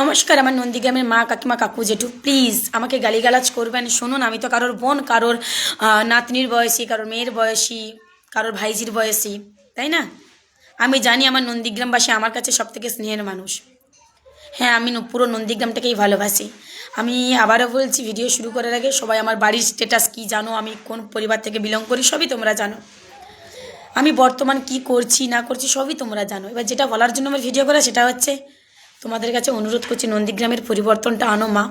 নমস্কার, আমার নন্দীগ্রামের মা কাকিমা কাকু জেঠু। প্লিজ আমাকে গালিগালাজ করবেন। শুনুন, আমি তো কারোর বোন, কারোর নাতনির বয়সী, কারোর মেয়ের বয়সী, কারোর ভাইজির বয়সী, তাই না? আমি জানি আমার নন্দীগ্রামবাসী আমার কাছে সব থেকে স্নেহের মানুষ। হ্যাঁ আমি পুরো নন্দীগ্রামটাকেই ভালোবাসি। আমি আবারও বলছি ভিডিও শুরু করার আগে সবাই আমার বাড়ির স্টেটাস কী জানো? আমি কোন পরিবার থেকে বিলং করি সবই তোমরা জানো। আমি বর্তমান কি করছি, না করছি সবই তোমরা জানো। এবার যেটা বলার জন্য আমার ভিডিও করা সেটা হচ্ছে তোমাদের কাছে অনুরোধ করছি নন্দীগ্রামের পরিবর্তনটা আনো মা।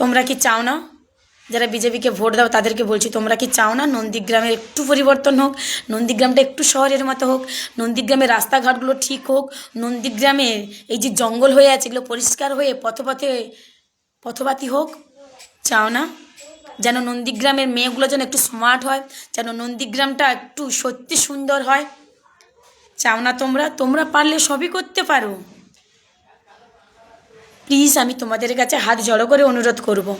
তোমরা কি চাও না? যারা বিজেপিকে ভোট দাও, তাদেরকে বলছি, তোমরা কি চাও না নন্দীগ্রামের একটু পরিবর্তন হোক, নন্দীগ্রামটা একটু শহরের মতো হোক, নন্দীগ্রামের রাস্তাঘাটগুলো ঠিক হোক নন্দীগ্রামের এই যে জঙ্গল হয়ে আছে, এগুলো পরিষ্কার হয়ে পথপথে পথবাতি হোক? চাও না? যেন নন্দীগ্রামের মেয়েগুলো যেন একটু স্মার্ট হয়, যেন নন্দীগ্রামটা একটু সত্যি সুন্দর হয়। চাও না তোমরা? তোমরা পারলে সবই করতে পারো। প্লিজ আমি তোমাদের কাছে হাত জড়ো করে অনুরোধ করব।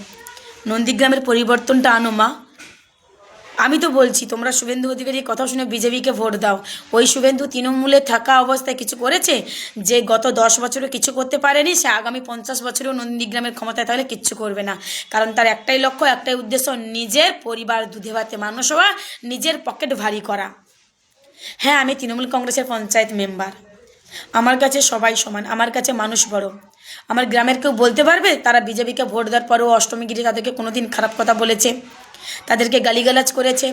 নন্দীগ্রামের পরিবর্তনটা আনো, মা। আমি তো বলছি, তোমরা শুভেন্দু অধিকারীর কথা শুনে বিজেপিকে ভোট দাও। ওই শুভেন্দু তৃণমূলে থাকা অবস্থায় কিছু করেছে যে গত দশ বছরে কিছু করতে পারেনি, সে আগামী পঞ্চাশ বছরেও নন্দীগ্রামের ক্ষমতায় তাহলে কিচ্ছু করবে না। কারণ তার একটাই লক্ষ্য, একটাই উদ্দেশ্য, নিজের পরিবার দুধে ভাতে মানুষ হওয়া, নিজের পকেট ভারী করা। হ্যাঁ আমি তৃণমূল কংগ্রেসের পঞ্চায়েত মেম্বার। আমার কাছে সবাই সমান, আমার কাছে মানুষ বড়। আমার গ্রামের কেউ বলতে পারবে? তারা বিজেপিকে ভোট দেওয়ার পরেও অষ্টমীগিরি তাদেরকে কোনোদিন খারাপ কথা বলেছে। তাদেরকে গালিগালাজ করেছে।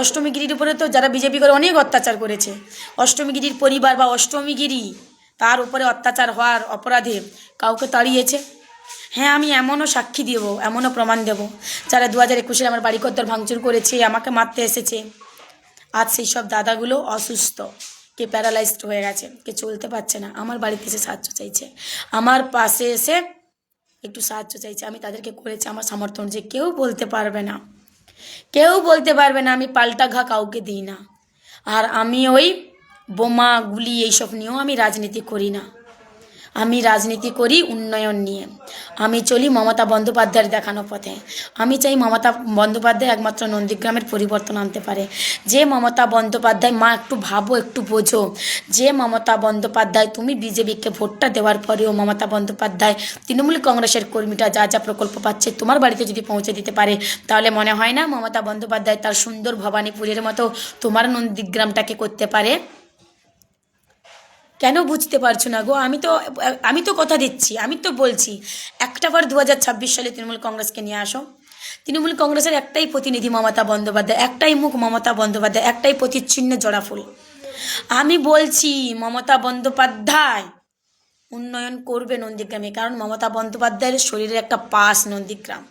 অষ্টমীগিরির উপরে তো যারা বিজেপি করে অনেক অত্যাচার করেছে। অষ্টমীগিরির পরিবার বা অষ্টমীগিরি, তার উপরে অত্যাচার হওয়ার অপরাধে কাউকে তাড়িয়েছে? হ্যাঁ আমি এমনও সাক্ষী দেবো, এমনও প্রমাণ দেবো। যারা দু হাজার একুশে আমার বাড়ি কর্তার ভাঙচুর করেছে, আমাকে মারতে এসেছে। আজ সেই সব দাদাগুলো অসুস্থ। কে প্যারালাইজড হয়ে গেছে, কে চলতে পারছে না, আমার বাড়িতে এসে সাহায্য চাইছে। আমার পাশে এসে একটু সাহায্য চাইছে, আমি তাদেরকে করেছি, আমার সমর্থন যে কেউ বলতে পারবে না। কেউ বলতে পারবে না, আমি পাল্টা ঘা কাউকে দিই না। আর আমি ওই বোমা, গুলি, এইসব নিয়েও আমি রাজনীতি করি না। আমি রাজনীতি করি উন্নয়ন নিয়ে। আমি চলি মমতা বন্দ্যোপাধ্যায়ের দেখানো পথে। আমি চাই মমতা বন্দ্যোপাধ্যায় একমাত্র নন্দীগ্রামের পরিবর্তন আনতে পারে। যে মমতা বন্দ্যোপাধ্যায়, মা একটু ভাবো, একটু বোঝো। যে মমতা বন্দ্যোপাধ্যায়, তুমি বিজেপিকে ভোটটা দেওয়ার পরেও মমতা বন্দ্যোপাধ্যায় তৃণমূল কংগ্রেসের কর্মীটা যা যা প্রকল্প পাচ্ছে তোমার বাড়িতে যদি পৌঁছে দিতে পারে, তাহলে মনে হয় না মমতা বন্দ্যোপাধ্যায় তার সুন্দর ভবানীপুরের মতো তোমার নন্দীগ্রামটাকে করতে পারে? কেন বুঝতে পারছ না গো? আমি তো আমি তো কথা দিচ্ছি, আমি তো বলছি। একটা বার দু হাজার ছাব্বিশ সালে তৃণমূল কংগ্রেসকে নিয়ে আসো। তৃণমূল কংগ্রেসের একটাই প্রতিনিধি মমতা বন্দ্যোপাধ্যায়, একটাই মুখ মমতা বন্দ্যোপাধ্যায়, একটাই প্রতিচ্ছিন্ন জোড়া ফুল আমি বলছি, মমতা বন্দ্যোপাধ্যায়, উন্নয়ন করবে নন্দীগ্রামে, কারণ মমতা বন্দ্যোপাধ্যায়ের শরীরের একটা পাস নন্দীগ্রাম।